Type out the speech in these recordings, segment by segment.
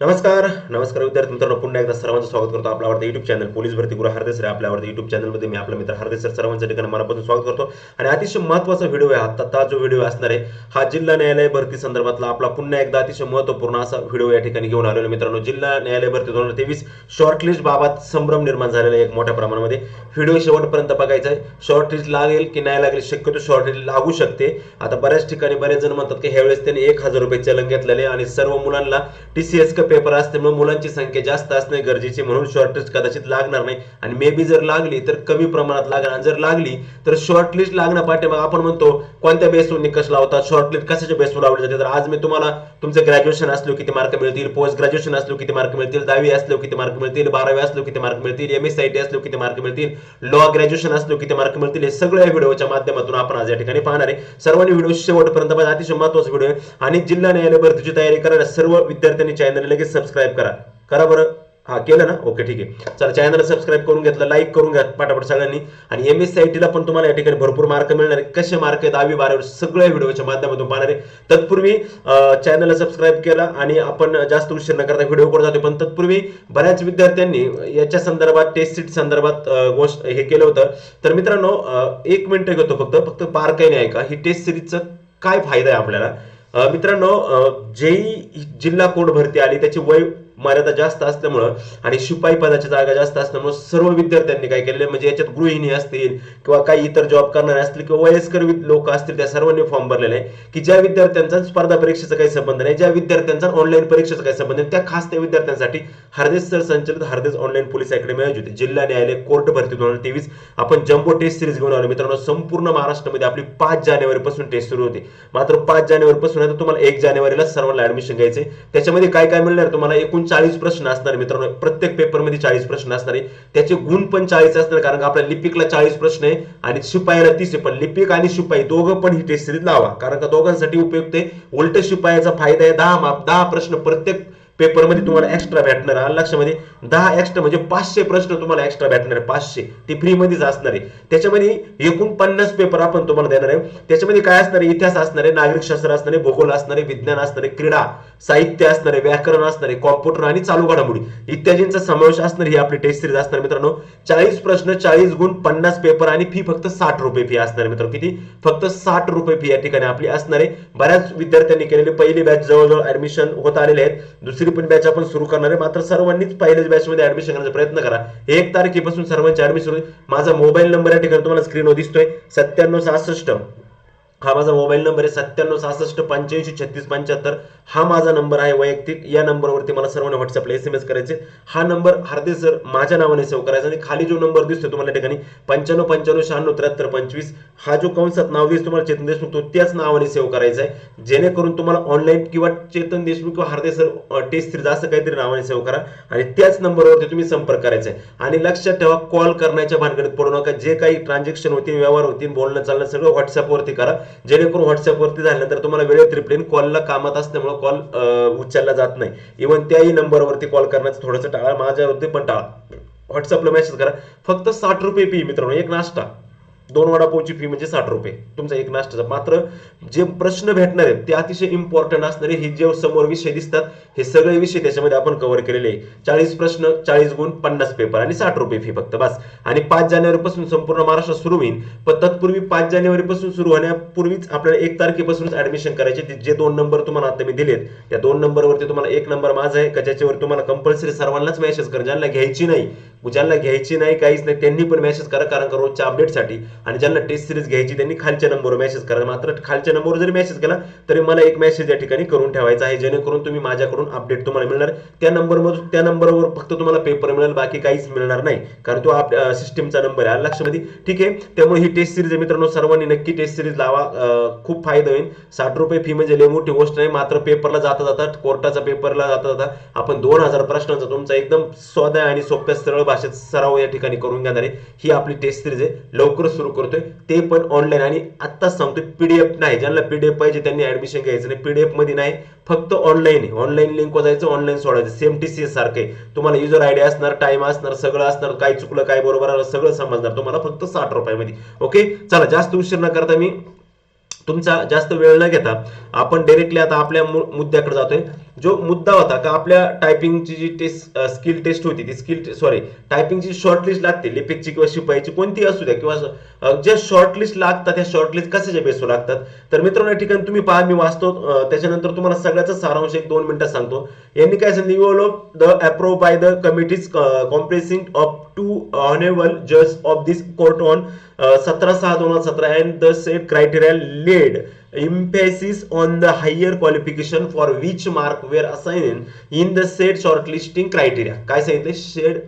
नमस्कार नमस्कार विद्यार्थी मित्रांनो पुन्हा एकदा सर्वांचं स्वागत करतो आपला आवडता युट्यूब चॅनल पोलीस भरती गुरु हरदेस सर आपल्या आवडत्या युट्यूब चॅनलमध्ये मी आपला मित्र हरदेस सर सर्वांच्या ठिकाणी मनापासून स्वागत करतो. आणि अतिशय महत्त्वाचा व्हिडिओ आहे आता जो व्हिडिओ असणार आहे हा जिल्हा न्यायालय भरती संदर्भातला आपला पुन्हा एकदा अतिशय महत्त्वपूर्ण असा व्हिडिओ या ठिकाणी घेऊन आलेलो मित्रांनो. जिल्हा न्यायालय भरती दोन हजार तेवीस शॉर्टलिस्ट बाबत संभ्रम निर्माण झालेला आहे एक मोठ्या प्रमाणामध्ये. व्हिडिओ शेवटपर्यंत बघायचा आहे. शॉर्टलिस्ट लागेल की नाही लागेल शक्यतो शॉर्टलिस्ट लागू शकते. आता बऱ्याच ठिकाणी बरेच जण म्हणतात की ह्यावेळेस त्यांनी एक हजार रुपये चलन घेतलेले आणि सर्व मुलांना टीसीएस का पेपर असल्यामुळे मुलांची संख्या जास्त असणे गरजेचे म्हणून शॉर्टलिस्ट कदाचित लागणार नाही. आणि मे बी जर लागली तर कमी प्रमाणात लागणार. जर लागली तर शॉर्टलिस्ट लागणं पाठीमाग आपण म्हणतो कोणत्या बेसवर निकष लावतात? शॉर्टलिस्ट कशाच्या बेसवर लावले जाते तर आज मी तुम्हाला तुमचं ग्रॅज्युएशन असलो किती मार्क मिळतील पोस्ट ग्रॅज्युएशन असलो किती मार्क मिळतील दहावी असलो किती मार्क मिळतील बारावी असलो किती मार्क मिळतील एम एस आय टी असलो किती मार्क मिळतील लॉ ग्रॅज्युएशन असलो किती मार्क मिळतील हे सगळ्या व्हिडिओच्या माध्यमातून आपण आज या ठिकाणी पाहणार आहे. सर्वांनी व्हिडिओ शेवटपर्यंत अतिशय महत्त्वाचा व्हिडिओ आहे. आणि जिल्हा न्यायालय भरतीची तयारी करायला सर्व विद्यार्थ्यांनी चॅनल लगेच सबस्क्राईब करा. करा बरं. हा केलं ना? ओके ठीक आहे. चला चॅनल सबस्क्राईब करून घेतलं लाईक करून घ्या पाठापाठ सगळ्यांनी. आणि एम एस सी आय टीला पण तुम्हाला या ठिकाणी भरपूर मार्क मिळणार आहे. कसे मार्क आहेत दहावी बारावी सगळ्या व्हिडिओच्या माध्यमातून पाहणार आहे. तत्पूर्वी चॅनलला सबस्क्राईब केला आणि आपण जास्त उशीर न करता व्हिडिओ करत जातो पण तत्पूर्वी बऱ्याच विद्यार्थ्यांनी याच्या संदर्भात टेस्ट सीट संदर्भात गोष्ट हे केलं होतं. तर मित्रांनो एक मिनिट घेतो फक्त. फक्त बारकाईने ऐका. ही टेस्ट सिरीजचं काय फायदा आहे आपल्याला? मित्रांनो जेई जिल्हा कोड भरती आली त्याची वय मर्यादा जास्त असल्यामुळं आणि शिपाई पदाच्या जागा जास्त असल्यामुळे सर्व विद्यार्थ्यांनी काय केलेलं म्हणजे याच्यात गृहिणी असतील किंवा काही इतर जॉब करणारे असतील किंवा वयस्कर लोक असतील त्या सर्वांनी फॉर्म भरलेले आहे की ज्या विद्यार्थ्यांचा स्पर्धा परीक्षेचा काही संबंध नाही ज्या विद्यार्थ्यांचा ऑनलाईन परीक्षेचा काही संबंध नाही त्या खास त्या विद्यार्थ्यांसाठी हरदेश सर संचलित हरदेश ऑनलाईन पोलीस अकॅडमी आयोजित जिल्हा न्यायालय कोर्ट भरती दोन हजार तेवीस. आपण जम्बो टेस्ट सिरीज घेऊन आलो मित्रांनो. संपूर्ण महाराष्ट्रामध्ये आपली पाच जानेवारी पासून टेस्ट सुरू होते. मात्र पाच जानेवारी पासून तुम्हाला एक जानेवारीला सर्वांना ऍडमिशन घ्यायचे त्याच्यामध्ये काय काय मिळणार? तुम्हाला एकूण चाळीस प्रश्न असणार मित्रांनो प्रत्येक पेपरमध्ये चाळीस प्रश्न असणार. आहे त्याचे गुण पण चाळीस असणार कारण आपल्या लिपिकला चाळीस प्रश्न आहे आणि शिपायाला तीस आहे. पण लिपिक आणि शिपाई दोघं पण ही टेस्ट सिरीज लावा. कारण का दोघांसाठी उपयुक्त आहे. उलट शिपायाचा फायदा आहे दहा माप दहा प्रश्न प्रत्येक पेपरमध्ये तुम्हाला एक्स्ट्रा भेटणार आहे. आलं लक्षामध्ये दहा एक्स्ट्रा म्हणजे पाचशे प्रश्न तुम्हाला एक्स्ट्रा भेटणार आहे पाचशे. ते फ्रीमध्येच असणार आहे. त्याच्यामध्ये एकूण पन्नास पेपर आपण तुम्हाला देणार आहे. त्याच्यामध्ये काय असणार आहे? इतिहास असणार आहे नागरिकशास्त्र असणार आहे भूगोल असणार आहे विज्ञान असणार आहे क्रीडा साहित्य असणार आहे व्याकरण असणार आहे कॉम्प्युटर आणि चालू घडामोडी. इत्यादींचा समावेश असणार ही आपली टेस्ट सिरीज असणार मित्रांनो. चाळीस प्रश्न चाळीस गुण पन्नास पेपर आणि फी फक्त साठ रुपये फी असणार आहे मित्रांनो. किती? फक्त साठ रुपये फी या ठिकाणी आपली असणार आहे. बऱ्याच विद्यार्थ्यांनी केलेली पहिली बॅच जवळजवळ ऍडमिशन होत आलेले आहेत. दुसरी पण बॅच आपण सुरू करणार आहे. मात्र सर्वांनीच पहिल्याच बॅच मध्ये ऍडमिशन करण्याचा प्रयत्न करा. एक तारखेपासून सर्वांची ऍडमिशन होईल. माझा मोबाईल नंबर या ठिकाणी तुम्हाला स्क्रीनवर दिसतोय. सत्त्याण्णव सहासष्ट. हा माझा मोबाईल नंबर आहे सत्त्याण्णव सहासष्ट पंच्याऐंशी छत्तीस पंच्याहत्तर. हा माझा नंबर आहे वैयक्तिक. या नंबरवरती मला सर्वांना व्हॉट्सअपला एस एम एस करायचे. हा नंबर हार्दे सर माझ्या नावाने सेव्ह करायचा आणि खाली जो नंबर दिसतोय तुम्हाला ठिकाणी पंच्याण्णव पंच्याण्णव शहाण्णव त्र्याहत्तर पंचवीस हा जो कंसात नाव दिसतो तुम्हाला चेतन देशमुख तो त्याच नावाने सेव्ह करायचा आहे. जेणेकरून तुम्हाला ऑनलाईन किंवा चेतन देशमुख किंवा हार्दे सर टेस्ट सिरीज असं काहीतरी नावाने सेव्ह करा. आणि त्याच नंबरवरती तुम्ही संपर्क करायचा आहे. आणि लक्षात ठेवा कॉल करण्याच्या भानगडीत पडू नका. जे काही ट्रान्झॅक्शन होतील व्यवहार होतील बोलणं चालणं सगळं व्हॉट्सअपवरती करा. जेणेकरून व्हॉट्सअपवरती झाल्यानंतर तुम्हाला वेळेत रिप्लेन कॉलला कामात असल्यामुळे कॉल उचलला जात नाही. इव्हन त्याही नंबरवरती कॉल करण्याचं थोडंसं टाळा. माझ्यावरती पण टाळा. व्हॉट्सअपला मेसेज करा. फक्त साठ रुपये पी मित्रांनो. एक नाश्ता. दोन वडापावची फी म्हणजे साठ रुपये. तुमचा एक नाश्त्याचा. मात्र जे प्रश्न भेटणार आहेत ते अतिशय इम्पॉर्टंट असणारे हे जे समोर विषय दिसतात हे सगळे विषय त्याच्यामध्ये आपण कव्हर केलेले आहे. चाळीस प्रश्न चाळीस गुण पन्नास पेपर आणि साठ रुपये फी फक्त बस. आणि पाच जानेवारीपासून संपूर्ण महाराष्ट्र सुरू होईल पण तत्पूर्वी पाच जानेवारीपासून सुरू होण्यापूर्वीच आपल्याला एक तारखेपासूनच ऍडमिशन करायचे ते जे दोन नंबर तुम्हाला आता मी दिलेत त्या दोन नंबरवरती तुम्हाला एक नंबर माझा आहे का ज्याच्यावर तुम्हाला कंपल्सरी सर्वांनाच मेसेज करा ज्यांना घ्यायची नाही ज्यांना घ्यायची नाही काहीच नाही त्यांनी पण मेसेज करा कारण का रोजच्या अपडेटसाठी आणि ज्यांना टेस्ट सिरीज घ्यायची त्यांनी खालच्या नंबरवर मेसेज करा. मात्र खालच्या नंबरवर जरी मेसेज केला तरी मला एक मेसेज या ठिकाणी करून ठेवायचा आहे. जेणेकरून तुम्ही माझ्याकडून अपडेट तुम्हाला मिळणार. त्या नंबरमधून त्या नंबरवर फक्त तुम्हाला पेपर मिळेल बाकी काहीच मिळणार नाही. कारण तो सिस्टीमचा नंबर आहे. लक्षामध्ये ठीक आहे? त्यामुळे ही टेस्ट सिरीज मित्रांनो. सर्वांनी नक्की टेस्ट सिरीज लावा. खूप फायदा होईल. साठ रुपये फी म्हणजे लय मोठी गोष्ट नाही. मात्र पेपरला जाता जाता कोर्टाचा पेपरला जाता जाता आपण दोन हजार प्रश्नांचा तुमचा एकदम सोद्या आणि सोप्या सरळ भाषेत सराव या ठिकाणी करून घेणार आहे. ही आपली टेस्ट सिरीज आहे. लवकर सुरू करतोय. ते पण ऑनलाईन आणि आत्ताच सांगतो पीडीएफ नाही. ज्यांना पीडीएफ पाहिजे त्यांनी ऍडमिशन घ्यायचं नाही. पीडीएफमध्ये नाही फक्त ऑनलाईन आहे. ऑनलाईन लिंक जायचं ऑनलाईन सोडायचं. सेम टी सी सारखं आहे. तुम्हाला युजर आयडी असणार टाइम असणार सगळं असणार काय चुकलं काय बरोबर आलं सगळं समजणार. तुम्हाला फक्त साठ रुपयामध्ये. ओके चला जास्त उशीर न करता मी तुमचा जास्त वेळ न घेता आपण डायरेक्टली आता आपल्या मुद्द्याकडे जातोय. जो मुद्दा होता का आपल्या टायपिंगची जी टेस्ट स्किल टेस्ट होती ती स्किल सॉरी टायपिंगची शॉर्ट लिस्ट लागते लिपिकची किंवा शिपाईची कोणती असू द्या किंवा जे ज्या शॉर्ट लिस्ट लागतात त्या शॉर्टलिस्ट कशाच्या बेसवर लागतात? तर मित्रांनो या ठिकाणी तुम्ही पहा मी वाचतो त्याच्यानंतर तुम्हाला सगळ्याचा सारांश एक दोन मिनिटात सांगतो. यांनी काय सांगितलं? You the approve by the committees compressing of two honourable जज ऑफ दिस कोर्ट ऑन सतरा सहा दोन हजार सतरा and the set criteria laid emphasis on the higher qualification for which mark were assigned in the said shortlisting criteria काय सांगितले said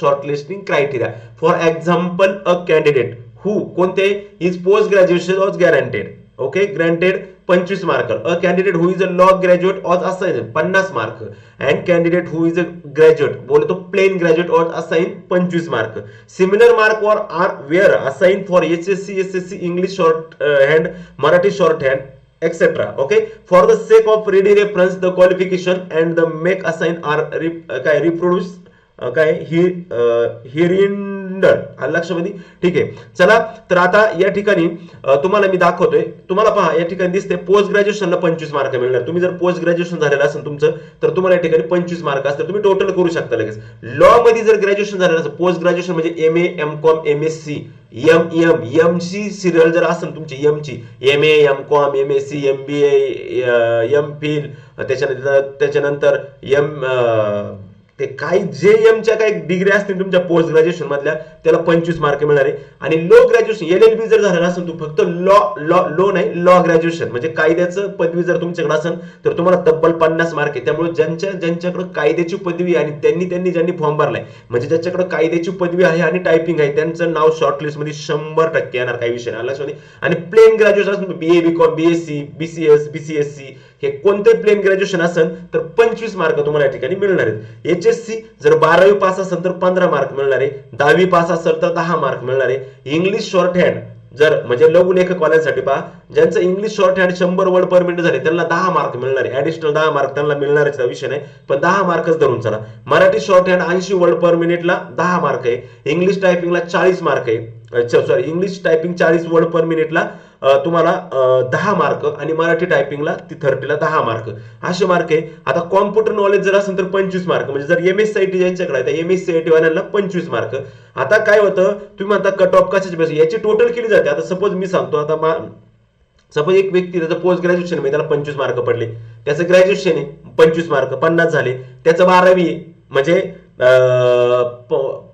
shortlisting criteria for example a candidate who कोणते is post graduation was guaranteed okay granted पंचवीस mark a candidate who is a law graduate was assign पन्नास mark and candidate who is a graduate बोले तो plain graduate was assign पंचवीस mark similar mark were are were assign for H S C S S C English shorthand Marathi shorthand etcetera okay for the sake of ready reference the qualification and the make assign are काय reproduce काय हिरिन हिरिंडर आलं लक्षामध्ये म्हणजे ठीक आहे. चला तर आता या ठिकाणी तुम्हाला मी दाखवतोय. तुम्हाला पहा या ठिकाणी दिसते पोस्ट ग्रॅज्युएशनला पंचवीस मार्क मिळणार. तुम्ही जर पोस्ट ग्रॅज्युएशन झालेलं असेल तुमचं तर तुम्हाला या ठिकाणी पंचवीस मार्क असतात तुम्ही टोटल करू शकता लगेच. लॉ मध्ये जर ग्रॅज्युएशन झालेलं असेल पोस्ट ग्रॅज्युएशन म्हणजे M A M com M S C M M M C serial जर असेल तुमची एम ची M A M com M S C M B M phil त्याच्यानंतर त्याच्यानंतर एम ते काही जे एमच्या काही डिग्री असतील तुमच्या पोस्ट ग्रॅज्युएशन मधल्या त्याला पंचवीस मार्क मिळणार आहे. आणि law graduation L L B जर झालं असेल तू फक्त लॉ लॉ लो नाही लॉ ग्रॅज्युएशन म्हणजे कायद्याचं पदवी जर तुमच्याकडे असेल तर तुम्हाला तब्बल पन्नास मार्क आहे. त्यामुळे ज्यांच्या ज्यांच्याकडे कायद्याची पदवी आहे आणि त्यांनी त्यांनी ज्यांनी फॉर्म भरलाय म्हणजे ज्याच्याकडे कायद्याची पदवी आहे आणि टायपिंग आहे त्यांचं नाव शॉर्टलिस्टमध्ये शंभर टक्के येणार काही विषय नाही. आणि plain graduation B A B com B S C B C S B C S C हे कोणते प्लेन ग्रॅज्युएशन असेल तर पंचवीस मार्क तुम्हाला या ठिकाणी मिळणार आहेत. एच एस सी जर बारावी पास असेल तर पंधरा मार्क मिळणार आहे. दहावी पास असेल तर दहा मार्क मिळणार आहे. इंग्लिश शॉर्ट हँड जर म्हणजे लघु लेखक वाल्यांसाठी पहा ज्यांचं इंग्लिश शॉर्ट हँड शंभर वर्ड पर मिनिट झाले त्यांना दहा मार्क मिळणार आहे. ऍडिशनल दहा मार्क त्यांना मिळणारच विषय नाही. पण दहा मार्कच धरून चला. मराठी शॉर्ट हँड ऐंशी वर्ड पर मिनिटला दहा मार्क आहे. इंग्लिश टायपिंगला चाळीस मार्क आहे. सॉरी इंग्लिश टायपिंग चाळीस वर्ड पर मिनिटला तुम्हाला दहा मार्क आणि मराठी टायपिंगला ती थर्टीला दहा मार्क असे मार्क आहे. आता कॉम्प्युटर नॉलेज जर असेल तर पंचवीस मार्क म्हणजे जर M S C I T ज्यांच्याकडे आहे तर M S C I T वाल्यांना पंचवीस मार्क आता काय होतं? तुम्ही म्हणता कट ऑफ कशाची बेस याची टोटल केली जाते. आता सपोज मी सांगतो आता मा- सपोज एक व्यक्ती त्याचं पोस्ट ग्रॅज्युएशन आहे त्याला पंचवीस मार्क पडले. त्याचं ग्रॅज्युएशन आहे पंचवीस मार्क पन्नास झाले. त्याचं बारावी आहे म्हणजे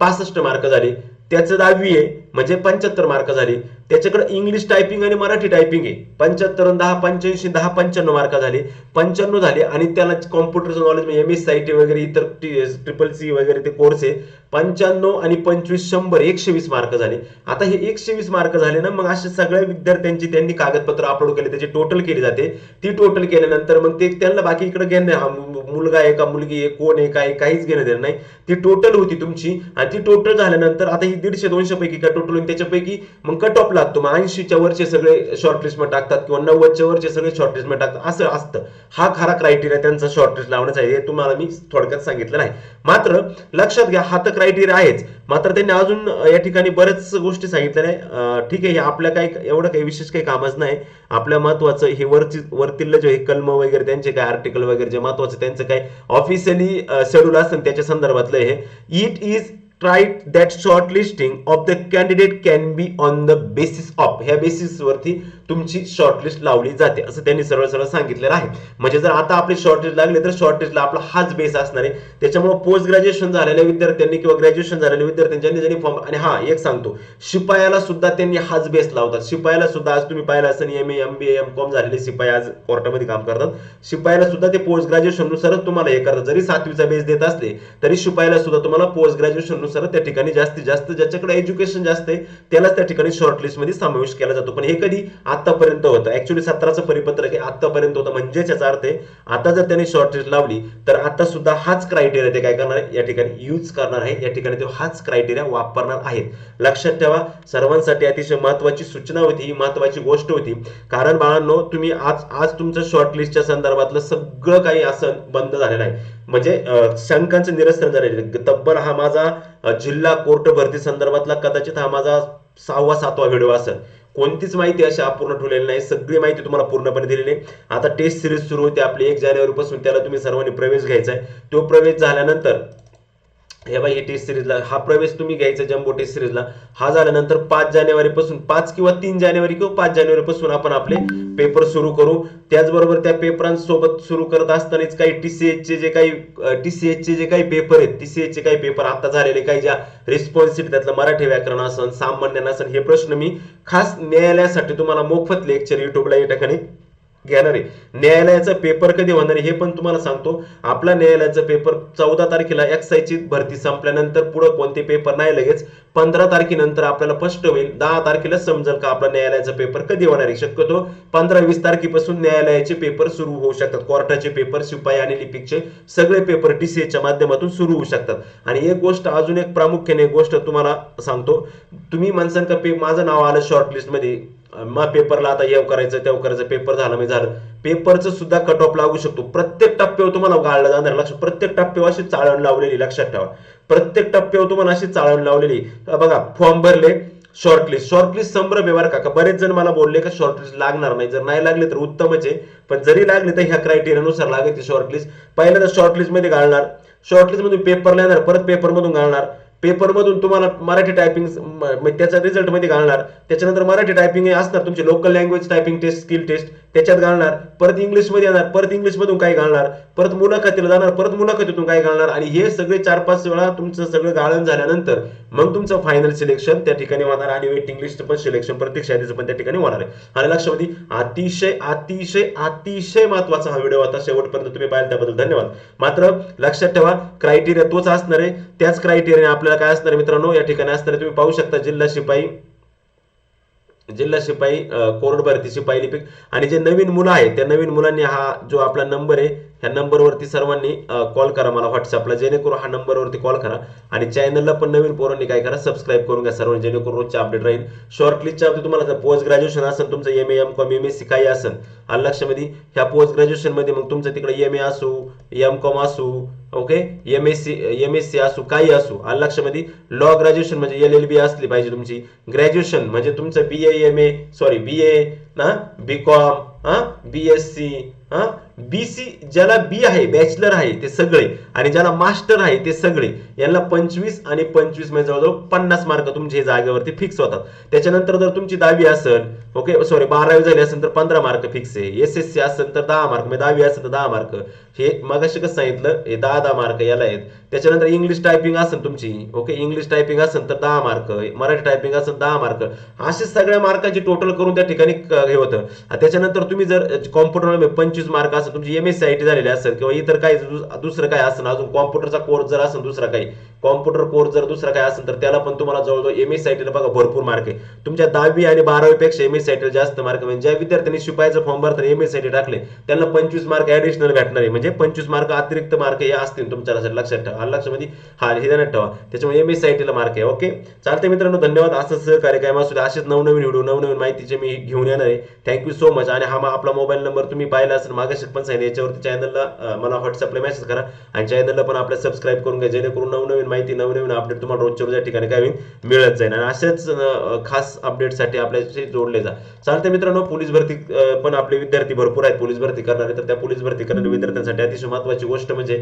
पासष्ट मार्क झाले. त्याचं दहावी आहे म्हणजे पंच्याहत्तर मार्क झाले. त्याच्याकडे इंग्लिश टायपिंग आणि मराठी टायपिंग आहे. पंच्याहत्तर दहा पंच्याऐंशी दहा पंच्याण्णव मार्क झाले. पंच्याण्णव झाले आणि त्याला कॉम्प्युटरचं नॉलेज म्हणजे एम एस आय टी वगैरे इतर ट्रिपल सी वगैरे ते कोर्स आहे. पंच्याण्णव आणि पंचवीस शंभर एकशे वीस मार्क झाले. आता हे एकशे वीस मार्क झाले ना मग अशा सगळ्या विद्यार्थ्यांची त्यांनी कागदपत्र अपलोड केले त्याची टोटल केली जाते. ती टोटल केल्यानंतर मग ते त्यांना बाकी इकडे घेणं हा मुलगा आहे का मुलगी आहे कोण आहे काय काहीच घेणं देणं नाही. ती टोटल होती तुमची. आणि ती टोटल झाल्यानंतर आता ही दीडशे दोनशे पैकी का टोटल होईल त्याच्यापैकी मग कट ऑफ लागतो. मग ऐंशीच्या वरचे सगळे शॉर्टलिस्टमध्ये टाकतात किंवा नव्वदच्या वरचे सगळे शॉर्टलिस्टमध्ये टाकतात. असं असतं. हा खरा क्रायटेरिया त्यांचा शॉर्टलिस्ट लावण्याचा आहे. हे तुम्हाला मी थोडक्यात सांगितलं नाही. मात्र लक्षात घ्या हा तर क्रायटेरिया आहेच. मात्र त्यांनी अजून या ठिकाणी बऱ्याच गोष्टी सांगितलेल्या आहे ठीक आहे हे आपल्या काही एवढं काही विशेष काही कामच नाही. आपल्या महत्वाचं हे वरची वरतील जे हे कलम वगैरे त्यांचे काय आर्टिकल वगैरे जे महत्वाचं त्यांचं काय ऑफिशियली शेड्यूल असतं त्याच्या संदर्भातलं हे. It is trite that shortlisting of the candidate can be on the basis of ह्या बेसिसवरती तुमची शॉर्टलिस्ट लावली जाते असं त्यांनी सरळ सरळ सांगितलेलं आहे. म्हणजे जर आता आपली शॉर्टलिस्ट लागली तर शॉर्टलिस्टला आपला हाच बेस असणार आहे. त्याच्यामुळे पोस्ट ग्रॅज्युएशन झालेल्या विद्यार्थ्यांनी किंवा ग्रॅज्युएशन झालेल्या विद्यार्थ्यांच्या ज्यांनी फॉर्म आणि हा एक सांगतो. शिपायाला सुद्धा त्यांनी हाच बेस लावतात. शिपायाला सुद्धा आज तुम्ही पाहिलं असेल M A M B M com झालेले शिपाई आज कोर्टामध्ये काम करतात. शिपायाला सुद्धा ते पोस्ट ग्रॅज्युएशन नुसारच तुम्हाला हे करतात. जरी सातवीचा बेस देत असले तरी शिपायाला सुद्धा तुम्हाला पोस्ट ग्रॅज्युएशन नुसार त्या ठिकाणी जास्तीत जास्त ज्याच्याकडे एज्युकेशन जास्त आहे त्यालाच त्या ठिकाणी शॉर्टलिस्टमध्ये समावेश केला जातो. पण हे कधी आतापर्यंत होतं? ऍक्च्युली सतराचं परिपत्रक हे आतापर्यंत होतं म्हणजेच याचा अर्थ आहे आता जर त्याने शॉर्टलिस्ट लावली तर आता सुद्धा हाच क्रायटेरिया ते काय करणार आहे? या ठिकाणी यूज करणार आहे. या ठिकाणी तो हाच क्रायटेरिया वापरणार आहेत. लक्षात ठेवा सर्वांसाठी अतिशय महत्वाची सूचना होती ही महत्वाची गोष्ट होती. कारण बाळांनो तुम्ही आज आज तुमचं शॉर्टलिस्टच्या संदर्भातलं सगळं काही असं बंद झालेलं आहे. म्हणजे शंकांचं निरसन झालेलं आहे. तब्बल हा माझा जिल्हा कोर्ट भरती संदर्भातला कदाचित हा माझा सहावा सातवा व्हिडिओ असेल. कोणतीच माहिती अशी अपूर्ण ठेवलेली नाही. सगळी माहिती तुम्हाला पूर्णपणे दिलेली आहे आता टेस्ट सिरीज सुरू होते आपली. एक जानेवारी पासून त्याला तुम्ही सर्वांनी प्रवेश घ्यायचा आहे. तो प्रवेश झाल्यानंतर हे बाई हे टेस्ट सिरीजला हा प्रवेश तुम्ही घ्यायचा जम्बो टेस्ट सिरीजला हा झाल्यानंतर पाच जानेवारी पासून पाच किंवा तीन जानेवारी किंवा पाच जानेवारी पासून आपण आपले पेपर सुरू करू. त्याचबरोबर त्या पेपरांसोबत सुरू करत असतानाच काही टीसीएच चे जे काही टीसीएच चे जे काही पेपर आहेत टीसीएच चे काही पेपर आता झालेले काही ज्या रिस्पॉन्सिबिलिटी त्यातलं मराठी व्याकरण असन सामान्य असन हे प्रश्न मी खास न्यायालयासाठी तुम्हाला मोफत लेक्चर युट्यूबला या ठिकाणी घेणार आहे. न्यायालयाचा पेपर कधी होणार आहे हे पण तुम्हाला सांगतो. आपला न्यायालयाचा पेपर चौदा तारखेला एक्साईची भरती संपल्यानंतर पुढे कोणते पेपर नाही लगेच. पंधरा तारखेनंतर आपल्याला स्पष्ट होईल. दहा तारखेला समजेल का आपला न्यायालयाचा पेपर कधी होणार आहे. शक्यतो पंधरा वीस तारखेपासून न्यायालयाचे पेपर सुरू होऊ शकतात. कोर्टाचे पेपर शिपाई आणि लिपिकचे सगळे पेपर टीसीएच्या माध्यमातून सुरू होऊ शकतात. आणि एक गोष्ट अजून एक प्रामुख्याने एक गोष्ट तुम्हाला सांगतो. तुम्ही म्हणसान पे माझं नाव आलं शॉर्टलिस्टमध्ये मा मग पेपरला आता येव करायचं तेव करायचं पेपर झालं मी झालं. पेपरचं सुद्धा कट ऑफ लागू शकतो. प्रत्येक टप्प्यावर तुम्हाला गाळलं जाणार लक्ष. प्रत्येक टप्प्यावर अशी चाळण लावलेली लक्षात ठेवा. प्रत्येक टप्प्यावर तुम्हाला अशी चाळण लावलेली बघा फॉर्म भरले शॉर्टलिस्ट शॉर्टलिस्ट संभ्रम आहे बरं का का बरेच जण मला बोलले का शॉर्टलिस्ट लागणार नाही. जर नाही लागले तर उत्तमच आहे. पण जरी लागले तर ह्या क्रायटेरियानुसार लागेल ती शॉर्टलिस्ट पहिल्यांदा शॉर्टलिस्टमध्ये घालणार शॉर्टलिस्ट मधून पेपरला येणार परत पेपर मधून घालणार पेपर मधून तुम्हाला मराठी टायपिंग त्याचा रिझल्टमध्ये घालणार. त्याच्यानंतर मराठी टायपिंग असणार. तुमची local language typing test skill test त्याच्यात घालणार परत इंग्लिशमध्ये येणार परत इंग्लिश मधून काही घालणार परत मुलाखतीला जाणार परत मुलाखतीतून काही घालणार आणि हे सगळे चार पाच वेळा तुमचं सगळं गाळण झाल्यानंतर मग तुमचं फायनल सिलेक्शन त्या ठिकाणी होणार आणि वेटिंग लिस्ट पण सिलेक्शन प्रत्येक यादीचं पण त्या ठिकाणी होणार आहे. आणि लक्षामध्ये अतिशय अतिशय अतिशय महत्त्वाचा हा व्हिडिओ आता शेवटपर्यंत तुम्ही पाहिला त्याबद्दल धन्यवाद. मात्र लक्षात ठेवा क्रायटेरिया तोच असणार आहे. त्याच क्रायटेरिया आपल्याला काय असणार मित्रांनो? या ठिकाणी असणार तुम्ही पाहू शकता जिल्हा शिपाई जिल्हा शिपाई कोरड भरती शिपाई लिपिक. आणि जे नवीन मुलं आहेत त्या नवीन मुलांनी हा जो आपला नंबर आहे ह्या नंबरवरती सर्वांनी कॉल करा मला व्हॉट्सअपला जेणेकरून हा नंबरवरती कॉल करा. आणि चॅनलला पण नवीन पोरांनी काय करा सबस्क्राईब करून घ्या सर्वांनी जेणेकरून रोजच्या अपडेट राहील. शॉर्ट लिस्टच्या बाबतीत तुम्हाला पोस्ट ग्रॅज्युएशन असेल तुमचं M M com M S C काही असेल आलं लक्षामध्ये ह्या पोस्ट ग्रॅज्युएशनमध्ये मग तुमचं तिकडे एम ए असू एम कॉम असू okay? M S C M S C असू काही असू आणि लक्षामध्ये लॉ ग्रॅज्युएशन म्हणजे एल एल बी असली पाहिजे तुमची. ग्रॅज्युएशन म्हणजे तुमचं B A M A sorry B A ना बी कॉम हा? बी एस सी हा? बी सी ज्याला बी आहे बॅचलर आहे ते सगळे. आणि ज्याला मास्टर आहे ते सगळे. यांना पंचवीस आणि पंचवीस म्हणजे जवळजवळ पन्नास मार्क तुमच्या जागेवरती फिक्स होतात. त्याच्यानंतर जर तुमची दहावी असेल ओके सॉरी बारावी झाली असेल तर पंधरा मार्क फिक्स आहे. एस एस सी असेल तर दहा मार्क म्हणजे दहावी असेल तर दहा मार्क हे मगाशी कसं सांगितलं? हे दहा दहा मार्क याला आहेत. त्याच्यानंतर इंग्लिश टायपिंग असेल तुमची ओके इंग्लिश टायपिंग असेल तर दहा मार्क मराठी टायपिंग असेल दहा मार्क असे सगळ्या मार्काची टोटल करून त्या ठिकाणी हे होतं. त्याच्यानंतर तुम्ही जर कॉम्प्युटर पंचवीस मार्क असेल तुमची M S C I T झालेली असेल किंवा इतर काही दुसरं काय असेल अजून कॉम्प्युटरचा कोर्स जर असेल दुसरा काही कॉम्प्युटर कोर्स जर दुसरा काय असेल तर त्याला पण तुम्हाला जवळजवळ एम एस सी आय टीला बघा भरपूर मार्क आहे. तुमच्या दहावी आणि बारावीपेक्षा एम एस सी जास्त मार्क म्हणजे ज्या विद्यार्थ्यांनी शिपायचा फॉर्म भरतात M S C I T टाकले त्यांना पंचवीस मार्क ऍडिशनल भेटणार आहे. म्हणजे पंचवीस मार्क अतिरिक्त मार्क हे असतील तुमच्या लक्षात ठेवा. आणि लक्षामध्ये हा हे ध्यानात ठेवा. त्याच्यामुळे एम एस सी आय टीला मार्क आहे. ओके चालते मित्रांनो. धन्यवाद. असं सहकार्य काय असू दे असेच नवनवीन व्हिडिओ नवनवीन माहितीचे मी घेऊन येणार आहे. थँक्यू सो मच आणि हा आपला मोबाईल नंबर तुम्ही पाहिला असेल मागाशी पण सांगितलं याच्यावरती चॅनलला मला व्हॉट्सअपला मेसेज करा. आणि चॅनलला पण आपल्या सबस्क्राईब करून घ्या. जेणेकरून नवनवीन माहिती नवनवीन अपडेट तुम्हाला रोजच्या रोज या ठिकाणी काय मिळत जाईल. आणि अशाच खास अपडेटसाठी आपल्याशी जोडले जा. चालते मित्रांनो पोलीस भरती पण आपले विद्यार्थी भरपूर आहेत. पोलीस भरती करणारे तर त्या पोलीस भरती करणाऱ्या विद्यार्थ्यांसाठी अतिशय महत्वाची गोष्ट म्हणजे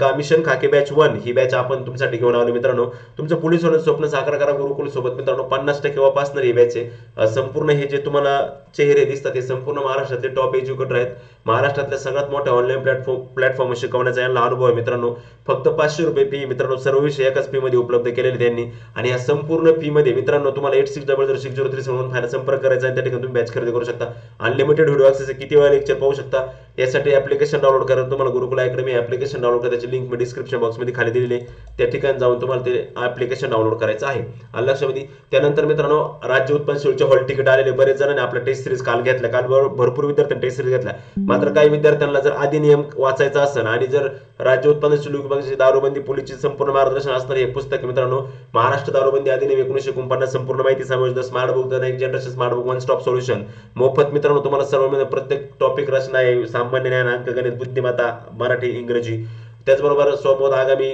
का मिशन खाके बॅच वन ही बॅच आपण तुमच्यासाठी घेऊन आलो मित्रांनो. तुमचं पोलीस होण्याचं स्वप्न साकार करा गुरुकुल सोबत. मित्रांनो पन्नास टक्के वापासणार ही बॅच आहे. संपूर्ण हे जे तुम्हाला चेहरे दिसतात हे संपूर्ण महाराष्ट्रातले टॉप एज्युकेटर आहेत. महाराष्ट्रातल्या सगळ्यात मोठ्या ऑनलाईन प्लॅटफॉर्म प्लॅटफॉर्म शिकवण्याचा यांना अनुभव आहे मित्रांनो. फक्त पाचशे रुपये फी मित्रांनो सर्व विषय एकाच फी मध्ये उपलब्ध केलेले त्यांनी. आणि या संपूर्ण फी मध्ये मित्रांनो तुम्हाला eight six double zero six zero three seven फायला संपर्क करायचा आहे. त्या ठिकाणी तुम्ही बॅच खरेदी करू शकता. अनलिमिटेड व्हिडिओ ऍक्सेस किती वेळा लेक्चर पाहू शकता. यासाठी ऍप्लिकेशन डाउनलोड करा. तुम्हाला गुरुकुल अकॅडमी ऍप्लिकेशन डाउनलोड करा. त्याची लिंक मी डिस्क्रिप्शन बॉक्समध्ये खाली दिलेली आहे. त्या ठिकाणी जाऊन तुम्हाला ते ऍप्लिकेशन डाउनलोड करायचं आहे. आणि लक्षामध्ये त्यानंतर मित्रांनो राज्य उत्पन्न शुल्कचे हॉल तिकीट आलेले बरेच जणांनी आपल्या टेस्ट सिरीज काल घेतल्या काल भरपूर विद्यार्थ्यांनी टेस्ट सिरीज घेतल्या मात्र काही विद्यार्थ्यांना जर अधिनियम वाचायचा असेल आणि जर राज्य उत्पन्न शुल्क विभागाची दारूबंदी पोलीसची संपूर्ण मार्गदर्शन असणार हे पुस्तक मित्रांनो महाराष्ट्र दारूबंदी अधिनियम एकोणीशे एकोणपन्नास संपूर्ण माहिती समाविष्ट smart book the next generation smart book one stop solution. मोफत मित्रांनो तुम्हाला सर्व प्रत्येक टॉपिक रचना आहे. सामान्य ज्ञान अंकगणित बुद्धिमत्ता मराठी इंग्रजी. त्याचबरोबर सोबत आगामी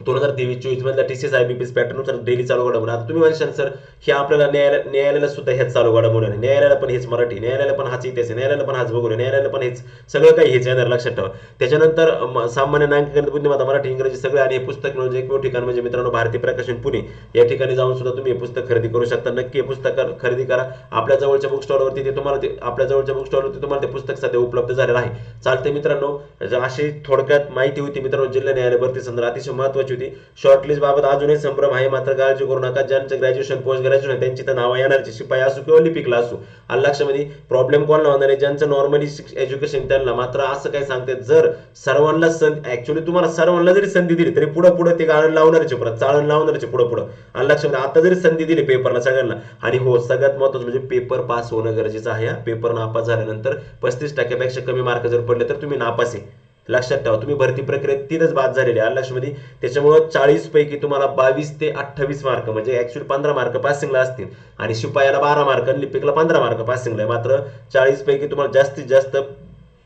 दोन हजार तेवीस चोवीस मधला T C S I B P पॅटर्ननुसार daily चालू घडामोडी. आता तुम्ही म्हणशाल सर हे आपल्याला न्यायालय न्यायालयाला सुद्धा हेच चालू घडामोडी आहे. न्यायालयाला पण हेच मराठी न्यायालयाला पण हाच इतिहास आहे. न्यायालयाला पण हाच भूगोल न्यायालयाला पण हेच सगळं काही हेच येणार लक्षात ठेवा. त्याच्यानंतर सामान्य नागरिक बुद्धिमत्ता मराठी इंग्रजी सगळे आणि हे पुस्तक म्हणजे एकमेव ठिकाण म्हणजे मित्रांनो भारतीय प्रकाशन पुणे. या ठिकाणी जाऊन सुद्धा तुम्ही हे पुस्तक खरेदी करू शकता. नक्की हे पुस्तक खरेदी करा. आपल्या जवळच्या बुक स्टॉलवरती ते तुम्हाला ते आपल्या जवळच्या बुक स्टॉलवरती तुम्हाला ते पुस्तक सध्या उपलब्ध झालेलं आहे. चालते मित्रांनो अशी थोडक्यात माहिती होती मित्रांनो जिल्हा न्यायालय भरती संदर्भात. अतिशय महत्वाची होती शॉर्टलिस्ट बाबत अजूनही संभ्रम आहे. मात्र काळजी करू नका. ज्यांचं ग्रॅज्युएशन पोस्ट ग्रॅज्युएशन त्यांची तर नावं येणारची शिपाई असो किंवा लिपिकला असो. आलं लक्षामध्ये प्रॉब्लेम कोणाला होणार आहे ज्यांचं नॉर्मली एज्युकेशन त्यांना. मात्र असं काय सांगते जर सर्वांना संधी ऍक्च्युली तुम्हाला सर्वांना जरी संधी दिली तरी पुढे पुढे ते गाळण लावणारचे परत चाळण लावणारचे पुढे पुढे. आलं लक्षामध्ये आता जरी संधी दिली पेपरला सगळ्यांना आणि हो सगळ्यात महत्वाचं म्हणजे पेपर पास होणं गरजेचं आहे पेपर नापास झाल्यानंतर पस्तीस टक्क्यापेक्षा कमी मार्क जर पडले तर तुम्ही नापास आहे. लक्षात ठेवा तुम्ही भरती प्रक्रियेत तीनच बाद झालेले आहे. त्याच्यामुळं चाळीस पैकी तुम्हाला बावीस ते अठ्ठावीस मार्क म्हणजे ऍक्च्युअली पंधरा मार्क पासिंगला असतील. आणि शिपायाला बारा मार्क आणि लिपिकला पंधरा मार्क पासिंगला आहे. मात्र चाळीस पैकी तुम्हाला जास्तीत जास्त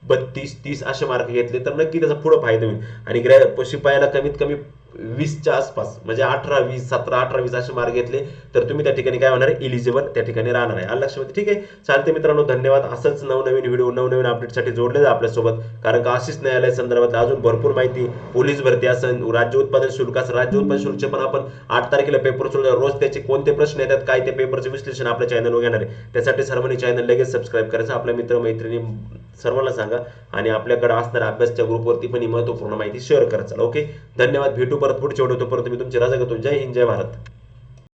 बत्तीस तीस असे मार्क घेतले तर नक्की त्याचा पुढे फायदा होईल. आणि ग्रॅ शिपायाला कमीत कमी वीसच्या आसपास म्हणजे अठरा वीस सतरा अठरा वीस असे मार्ग घेतले तर तुम्ही त्या ठिकाणी काय होणार आहे? इलिजिबल त्या ठिकाणी राहणार आहे. आलं लक्षामध्ये ठीक आहे? चालते मित्रांनो धन्यवाद. असंच नवनवीन व्हिडिओ नवनवीन अपडेटसाठी जोडले जा आपल्यासोबत. कारण का आशिष न्यायालय संदर्भात अजून भरपूर माहिती पोलीस भरती असेल राज्य उत्पादन शुल्क असेल राज्य उत्पादन शुल्कचे पण आपण आठ तारखेला पेपर सुरू रोज त्याचे कोणते प्रश्न येतात काय ते पेपरचे विश्लेषण आपल्या चॅनलवर घेणार आहे. त्यासाठी सर्वांनी चॅनल लगेच सबस्क्राईब करायचं. आपल्या मित्र मैत्रिणी सर्वांना सांगा आणि आपल्याकडे असणाऱ्या अभ्यासच्या ग्रुपवरती पण ही महत्त्वपूर्ण माहिती शेअर करायचा. ओके धन्यवाद. भेटू परत पुढच्या व्हिडिओ तोपर्यंत मी तुमची राजा करतो. जय हिंद जय भारत.